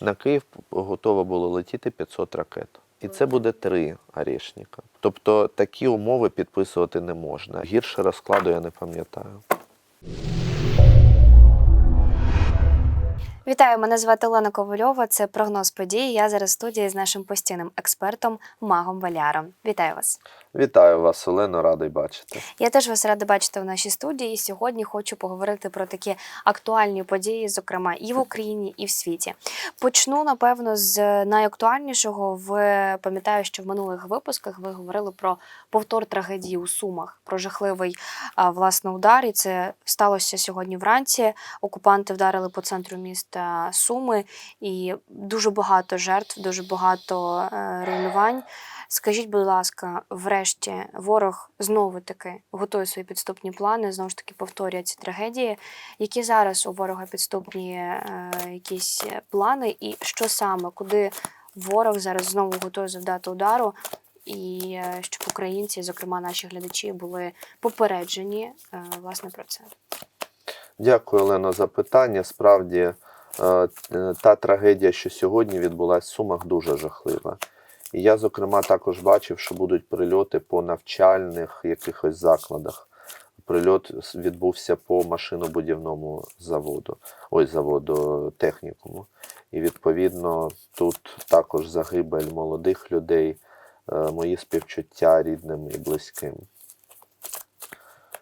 на Київ готово було летіти 500 ракет. І це буде три Орешника. Тобто такі умови підписувати не можна. Гірше розкладу я не пам'ятаю. Вітаю, мене звати Олена Ковальова. Це прогноз подій. Я зараз в студії з нашим постійним експертом Магом Валяром. Вітаю вас. Вітаю вас, Олено, радий бачити. Я теж вас рада бачити в нашій студії. І сьогодні хочу поговорити про такі актуальні події, зокрема і в Україні, і в світі. Почну напевно з найактуальнішого. Ви пам'ятаю, що в минулих випусках ви говорили про повтор трагедії у Сумах, про жахливий власне удар. І це сталося сьогодні вранці. Окупанти вдарили по центру міста Суми, і дуже багато жертв, дуже багато е, руйнувань. Скажіть, будь ласка, врешті ворог знову таки готує свої підступні плани, знову ж таки повторює ці трагедії. Які зараз у ворога підступні е, якісь плани, і що саме, куди ворог зараз знову готує завдати удару, і е, щоб українці, зокрема наші глядачі, були попереджені е, власне про це. Дякую, Олено, за питання. Справді, е, та трагедія, що сьогодні відбулася в Сумах, дуже жахлива. І я, зокрема, також бачив, що будуть прильоти по навчальних якихось закладах. Прильот відбувся по машинобудівному заводу, ой, заводу технікуму. І відповідно тут також загибель молодих людей, е, мої співчуття рідним і близьким.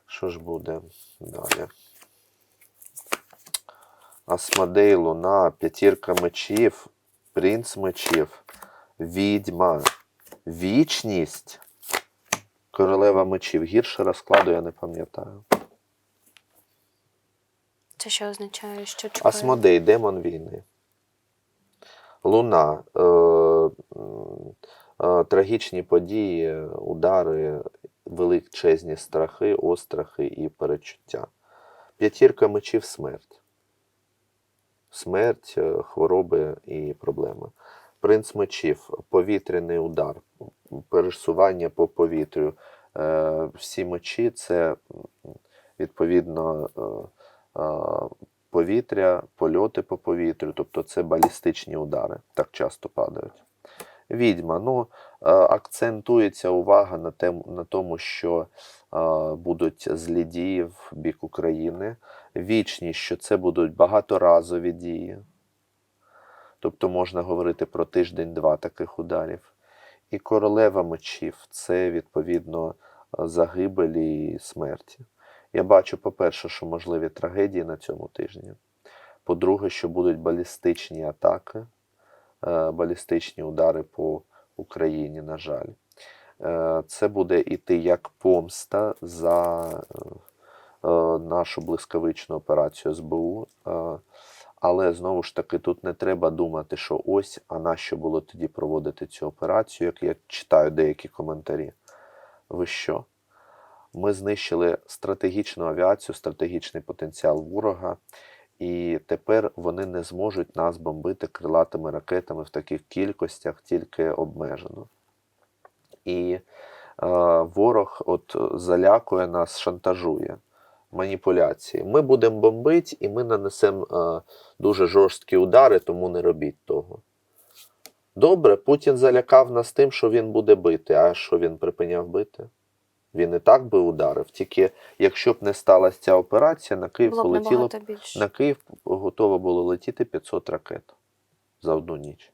Що ж буде далі? Асмодей, Луна, п'ятірка мечів, принц мечів, відьма, вічність, королева мечів. Гірше розкладу я не пам'ятаю. Це що означає, що чекає? Асмодей, демон війни. Луна. Е, е, трагічні події, удари, величезні страхи, острахи і перечуття. П'ятірка мечів смерть. Смерть, е, хвороби і проблеми. Принц мечів, повітряний удар, пересування по повітрю. Е, Всі мечі це відповідно е, е, повітря, польоти по повітрю, тобто це балістичні удари, так часто падають. Відьма. Ну, акцентується увага на, тем, на тому, що будуть злі дії в бік України. Вічність, що це будуть багаторазові дії. Тобто можна говорити про тиждень-два таких ударів. І королева мечів це відповідно загибелі і смерті. Я бачу, по-перше, що можливі трагедії на цьому тижні. По-друге, що будуть балістичні атаки, е, балістичні удари по Україні, на жаль. Е, Це буде іти як помста за е, нашу блискавичну операцію СБУ. Але знову ж таки, тут не треба думати, що ось, а нащо було тоді проводити цю операцію, як я читаю деякі коментарі. Ви що? Ми знищили стратегічну авіацію, стратегічний потенціал ворога, і тепер вони не зможуть нас бомбити крилатими ракетами в таких кількостях, тільки обмежено. І е, ворог от залякує нас, шантажує маніпуляції. Ми будемо бомбити, і ми нанесемо е, дуже жорсткі удари, тому не робіть того. Добре, Путін залякав нас тим, що він буде бити. А що він припиняв бити? Він і так би ударив. Тільки якщо б не сталася ця операція, на Київ Було б полетіло більше. на Київ готово було летіти 500 ракет за одну ніч.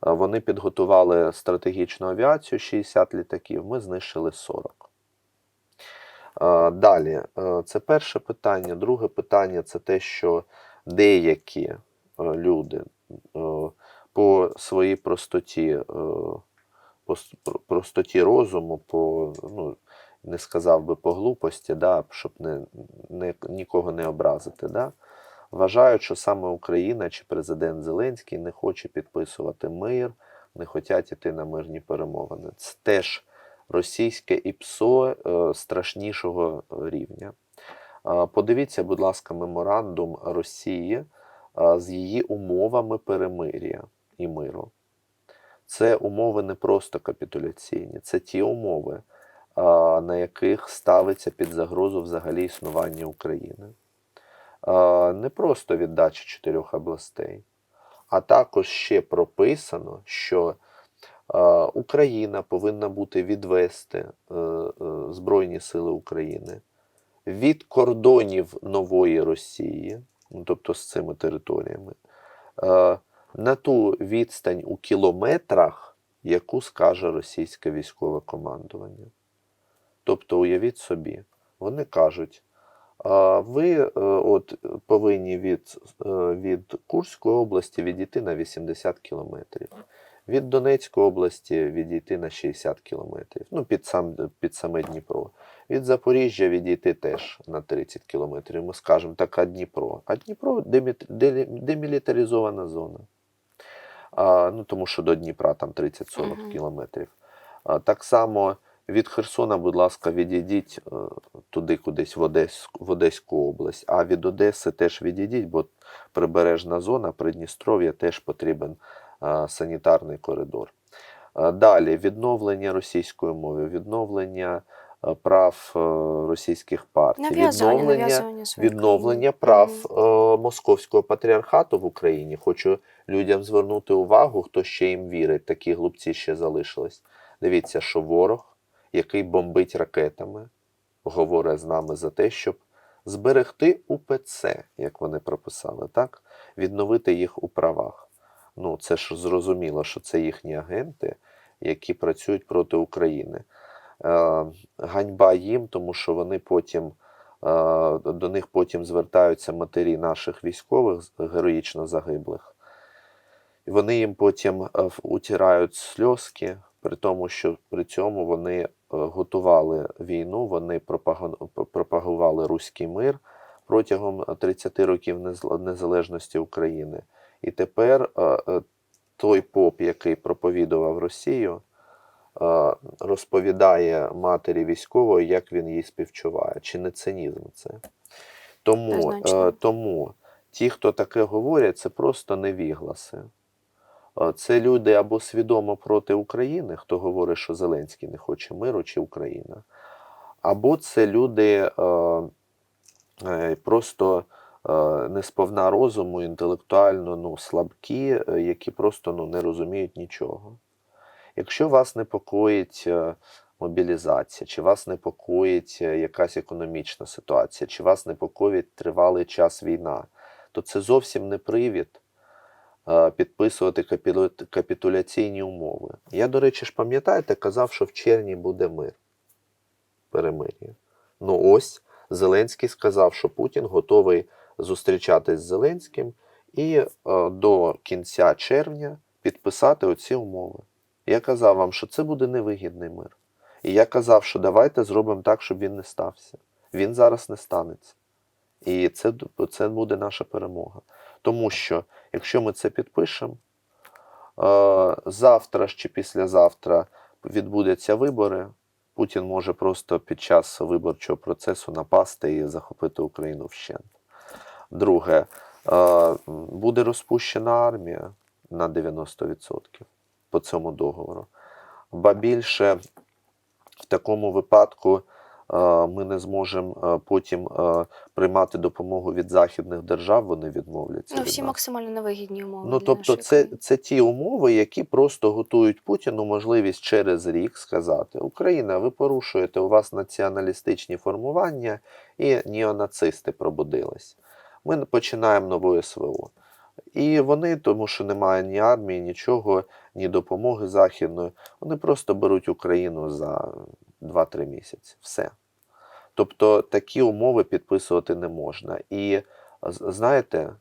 Вони підготували стратегічну авіацію 60 літаків, ми знищили 40. А, Далі, е, це перше питання. Друге питання це те, що деякі е, люди е, по своїй простоті, е, по простоті розуму, по, ну, не сказав би по глупості, да, щоб не, не, нікого не образити. Да, вважають, що саме Україна чи президент Зеленський не хоче підписувати мир, не хочуть іти на мирні перемовини. Це теж російське ІПСО е, страшнішого рівня. Е, Подивіться, будь ласка, меморандум Росії е, з її умовами перемир'я і миру. Це умови не просто капітуляційні, це ті умови, на яких ставиться під загрозу взагалі існування України. Не просто віддача чотирьох областей, А також ще прописано, що е, Україна повинна бути відвести е, е, Збройні Сили України від кордонів нової Росії, ну, тобто з цими територіями, е, на ту відстань у кілометрах, яку скаже російське військове командування. Тобто, уявіть собі, вони кажуть, ви от, повинні від, від Курської області відійти на 80 кілометрів, від Донецької області відійти на 60 кілометрів, ну, під, сам, під саме Дніпро. Від Запоріжжя відійти теж на 30 кілометрів. Ми скажемо, так, а Дніпро. А Дніпро демілітаризована зона. А, ну, тому що до Дніпра там 30-40 Мгм. кілометрів. А, так само від Херсона, будь ласка, відійдіть е, туди кудись в Одеську, в Одеську область, а від Одеси теж відійдіть, бо прибережна зона, Придністров'я теж потрібен санітарний коридор. Е, Далі відновлення російської мови, відновлення е, прав е, російських партій, Нав'язування, відновлення, нав'язування відновлення прав е, московського патріархату в Україні. Хочу людям звернути увагу, хто ще їм вірить. Такі глупці ще залишились. Дивіться, що ворог, який бомбить ракетами, говорить з нами за те, щоб зберегти УПЦ, як вони прописали, так? відновити їх у правах. Ну, це ж зрозуміло, що це їхні агенти, які працюють проти України. Е, ганьба їм, тому що вони потім е, до них потім звертаються матері наших військових героїчно загиблих. Вони їм потім е, утирають сльозки, при тому, що при цьому вони готували війну, вони пропагували руський мир протягом 30 років незалежності України. І тепер е, той поп, який проповідував Росію, розповідає матері військової, як він її співчуває. Чи не цинізм це? Тому, е, тому ті, хто таке говорять, це просто невігласи. Це люди або свідомо проти України, хто говорить, що Зеленський не хоче миру, чи Україна, або це люди е, просто не сповна розуму, інтелектуально ну, слабкі, е, які просто ну, не розуміють нічого. Якщо вас непокоїть е, мобілізація, чи вас непокоїть е, якась економічна ситуація, чи вас непокоїть тривалий час війна, то це зовсім не привід е, підписувати капітуляційні умови. Я, до речі, ж пам'ятаєте, казав, що в червні буде мир, перемир'я. Ну ось Зеленський сказав, що Путін готовий зустрічатись з Зеленським і е, до кінця червня підписати оці умови. Я казав вам, що це буде невигідний мир. І я казав, що давайте зробимо так, щоб він не стався. Він зараз не станеться. І це, це буде наша перемога. Тому що, якщо ми це підпишемо, е, завтра чи післязавтра відбудуться вибори, Путін може просто під час виборчого процесу напасти і захопити Україну вщент. Друге, е, буде розпущена армія на 90% по цьому договору. Ба більше в такому випадку е, ми не зможемо е, потім приймати допомогу від західних держав, вони відмовляться. Ну, від всі нас. максимально невигідні умови. Ну, тобто, це, це ті умови, які просто готують Путіну можливість через рік сказати: Україна, ви порушуєте, у вас націоналістичні формування і неонацисти пробудились. Ми починаємо нову СВО. І вони, тому що немає ні армії, нічого, ні допомоги західної, вони просто беруть Україну за 2-3 місяці. Все. Тобто такі умови підписувати не можна. І знаєте,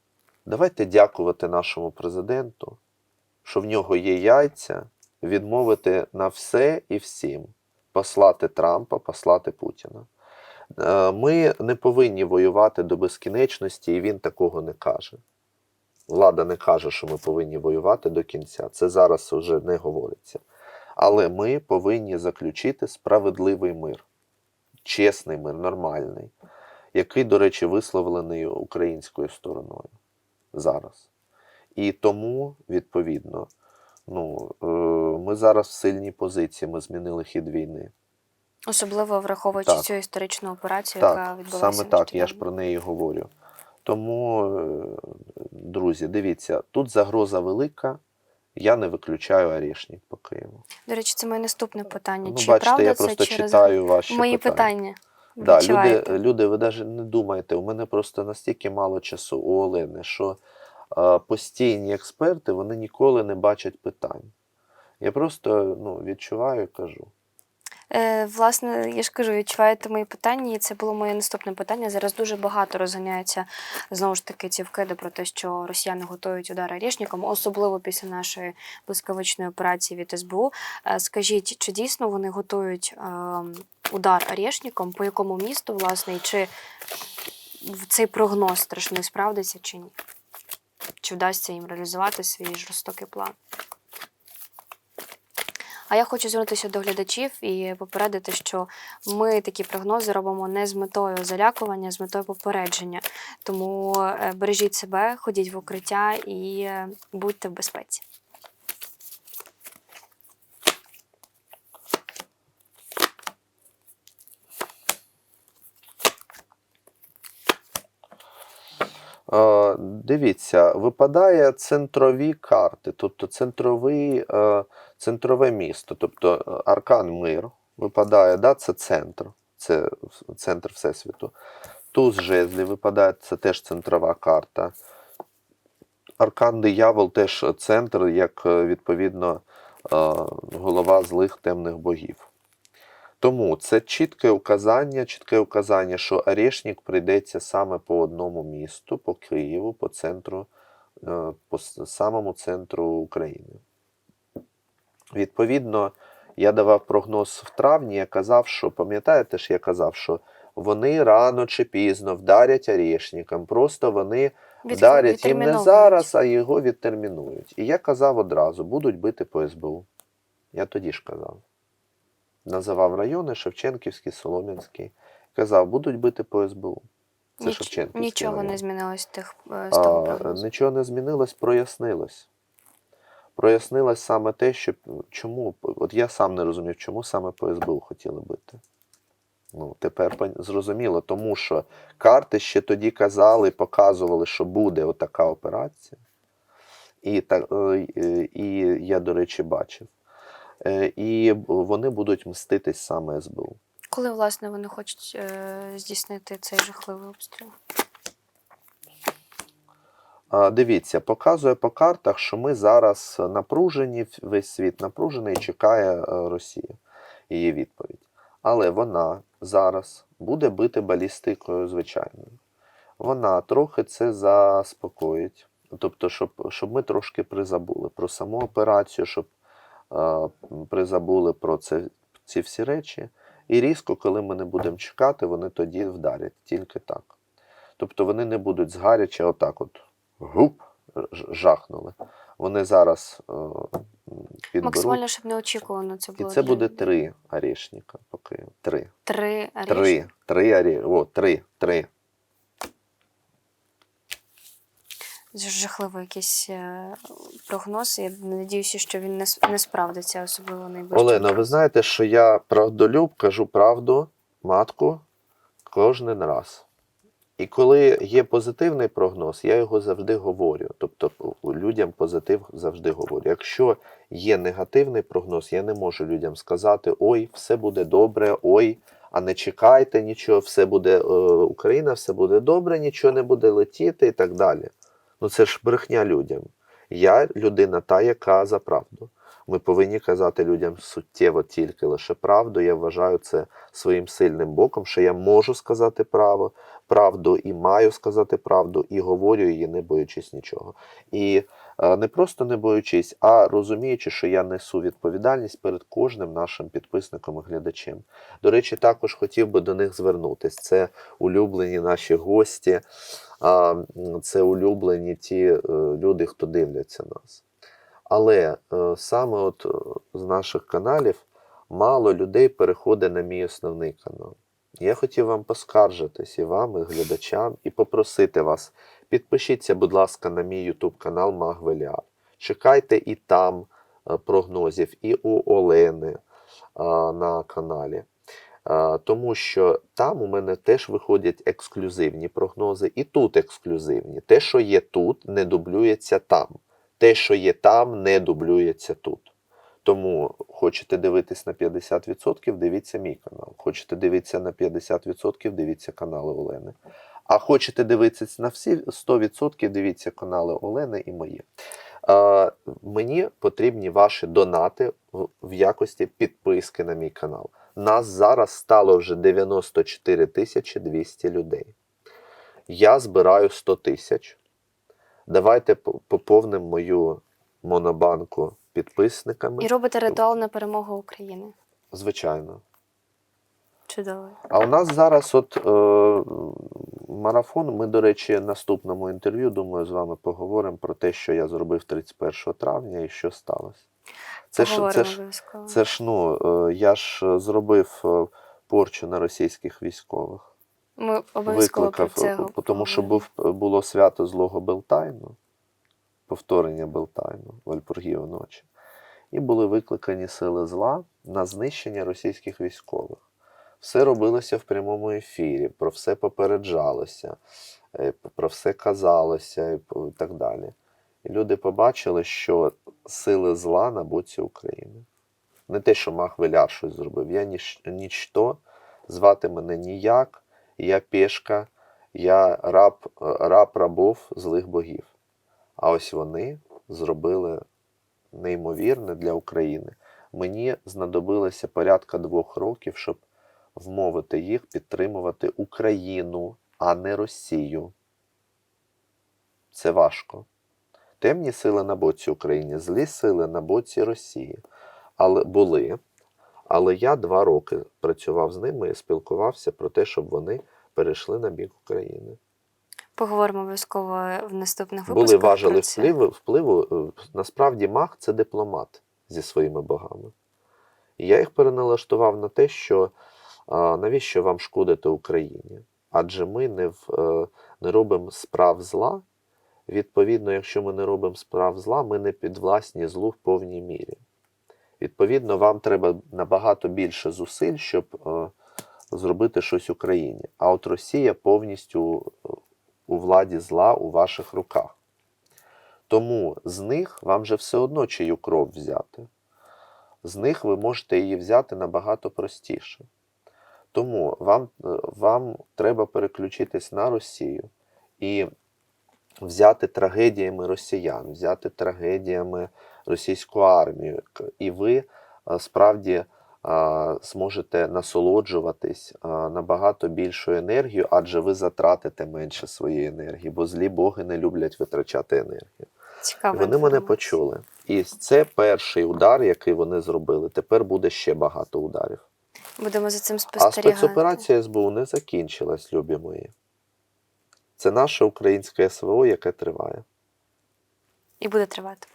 давайте дякувати нашому президенту, що в нього є яйця відмовити на все і всім, послати Трампа, послати Путіна. Е, Ми не повинні воювати до безкінечності, і він такого не каже. Влада не каже, що ми повинні воювати до кінця. Це зараз вже не говориться. Але ми повинні заключити справедливий мир, чесний мир, нормальний, який, до речі, висловлений українською стороною зараз. І тому, відповідно, ну, е, ми зараз в сильній позиції, ми змінили хід війни. Особливо враховуючи Так. цю історичну операцію, яка Так, відбулася. саме так, я ж про неї говорю. Тому, е, друзі, дивіться, тут загроза велика. Я не виключаю орешник по Києву. До речі, це моє наступне питання. Ну, Чи бачите, правда я це просто через читаю ваші мої питання. питання? Да, люди, люди, ви навіть не думаєте, у мене просто настільки мало часу у Олени, що е, постійні експерти вони ніколи не бачать питань. Я просто ну, відчуваю і кажу. Е, власне, я ж кажу, відчуваєте мої питання, і це було моє наступне питання. Зараз дуже багато розганяється знову ж таки ці вкиди про те, що росіяни готують удар орешником, особливо після нашої блискавичної операції від СБУ. Е, скажіть, чи дійсно вони готують е, удар орешником, по якому місту, власне, і чи цей прогноз страшний справдиться чи ні? Чи вдасться їм реалізувати свій жорстокий план? А я хочу звернутися до глядачів і попередити, що ми такі прогнози робимо не з метою залякування, а з метою попередження. Тому е, бережіть себе, ходіть в укриття і е, будьте в безпеці. Е, Дивіться, випадає центрові карти, тобто центровий, е, центрове місто, тобто е, аркан мир випадає, да, це центр, це центр Всесвіту. Туз жезлів випадає, це теж центрова карта. Аркан диявол теж центр, як відповідно голова злих темних богів. Тому це чітке указання, чітке указання, що Орешник прийдеться саме по одному місту, по Києву, по центру, е, по самому центру України. Відповідно, я давав прогноз в травні, я казав, що пам'ятаєте ж, я казав, що вони рано чи пізно вдарять Орешникам, просто вони Від- вдарять їм не зараз, а його відтермінують. І я казав одразу, будуть бити по СБУ. Я тоді ж казав. Називав райони Шевченківський, Солом'янський. Казав, будуть бити по СБУ. Це Ніч- Шевченківський. Нічого район. не змінилось тих е, з того А, прогнозу. нічого не змінилось, прояснилось. Прояснилось саме те, що чому, от я сам не розумів, чому саме по СБУ хотіли бити. Ну, тепер зрозуміло, тому що карти ще тоді казали, показували, що буде отака операція. І, та, е, і я, до речі, бачив. Е, І вони будуть мститись саме СБУ. Коли, власне, вони хочуть е, здійснити цей жахливий обстріл? Дивіться, показує по картах, що ми зараз напружені, весь світ напружений і чекає е, Росія її відповідь. Але вона зараз буде бити балістикою звичайною. Вона трохи це заспокоїть. Тобто, щоб, щоб ми трошки призабули про саму операцію, щоб е, призабули про це, ці всі речі. І різко, коли ми не будемо чекати, вони тоді вдарять тільки так. Тобто вони не будуть згаряче отак от гуп, жахнули. Вони зараз е, підберуть. Максимально, щоб неочікувано це І це буде три орешника по Києву. Три. Три Три. Три орі... О, три. Три. Це жахливий якийсь е, прогноз. Я надіюся, що він не, не справдиться, особливо найближчим. Олено, ви знаєте, що я правдолюб, кажу правду, матку, кожен раз. І коли є позитивний прогноз, я його завжди говорю. Тобто людям позитив завжди говорю. Якщо є негативний прогноз, я не можу людям сказати: ой, все буде добре, ой, а не чекайте нічого, все буде е, Україна, все буде добре, нічого не буде летіти і так далі. Ну це ж брехня людям. Я людина та, яка за правду. Ми повинні казати людям суттєво тільки лише правду. Я вважаю це своїм сильним боком, що я можу сказати право, правду і маю сказати правду, і говорю її, не боючись нічого. І е, не просто не боючись, а розуміючи, що я несу відповідальність перед кожним нашим підписником і глядачем. До речі, також хотів би до них звернутися. Це улюблені наші гості, а, це улюблені ті е, люди, хто дивляться нас. Але е, саме от е, з наших каналів мало людей переходить на мій основний канал. Я хотів вам поскаржитись і вам, і глядачам, і попросити вас, підпишіться, будь ласка, на мій YouTube канал Магвеліар. Чекайте і там прогнозів, і у Олени на каналі. Тому що там у мене теж виходять ексклюзивні прогнози, і тут ексклюзивні. Те, що є тут, не дублюється там. Те, що є там, не дублюється тут. Тому хочете дивитись на 50%, дивіться мій канал. Хочете дивитися на 50%, дивіться канали Олени. А хочете дивитися на всі 100%, дивіться канали Олени і мої. Е, мені потрібні ваші донати в якості підписки на мій канал. Нас зараз стало вже 94 тисячі 200 людей. Я збираю 100 тисяч. Давайте по- поповнимо мою монобанку підписниками. І робите ритуал на перемогу України. Звичайно. Чудово. А у нас зараз от е, марафон. Ми, до речі, в наступному інтерв'ю, думаю, з вами поговоримо про те, що я зробив 31 травня і що сталося. Це ж, це ж, це ж ну, е, я ж е, зробив е, порчу на російських військових. Ми обов'язково про Викликав, це тому що був, було свято злого Белтайну, повторення Белтайну, Вальпургію ночі. І були викликані сили зла на знищення російських військових. Все робилося в прямому ефірі, про все попереджалося, про все казалося і так далі. І люди побачили, що сили зла на боці України. Не те, що Мах Веляр щось зробив. Я ніч, нічто, звати мене ніяк, я пешка, я раб, раб рабов злих богів. А ось вони зробили неймовірне для України. Мені знадобилося порядка двох років, щоб вмовити їх підтримувати Україну, а не Росію. Це важко. Темні сили на боці України, злі сили на боці Росії. Але були. Але я два роки працював з ними і спілкувався про те, щоб вони перейшли на бік України. Поговоримо обов'язково в наступних випусках. Були важели про впливу, впливу. е, Насправді маг це дипломат зі своїми богами. І я їх переналаштував на те, що а, навіщо вам шкодити Україні? Адже ми не, в, е, не робимо справ зла. Відповідно, якщо ми не робимо справ зла, ми не підвласні злу в повній мірі. Відповідно, вам треба набагато більше зусиль, щоб е, зробити щось Україні. А от Росія повністю е, у владі зла у ваших руках. Тому з них вам же все одно чию кров взяти. З них ви можете її взяти набагато простіше. Тому вам, е, вам треба переключитись на Росію і взяти трагедіями росіян, взяти трагедіями російську армію. І ви е, справді зможете насолоджуватись набагато більшою енергією, адже ви затратите менше своєї енергії, бо злі боги не люблять витрачати енергію. Цікаво. вони мене почули. І це перший удар, який вони зробили. Тепер буде ще багато ударів. Будемо за цим А спостерігати. спецоперація СБУ не закінчилась, любі мої. Це наше українське СВО, яке триває. І буде тривати.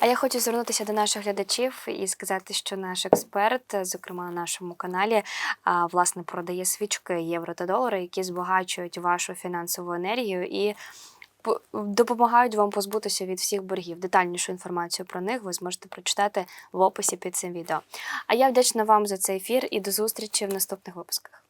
А я хочу звернутися до наших глядачів і сказати, що наш експерт, зокрема на нашому каналі, власне продає свічки євро та долари, які збагачують вашу фінансову енергію і допомагають вам позбутися від всіх боргів. Детальнішу інформацію про них ви зможете прочитати в описі під цим відео. А я вдячна вам за цей ефір і до зустрічі в наступних випусках.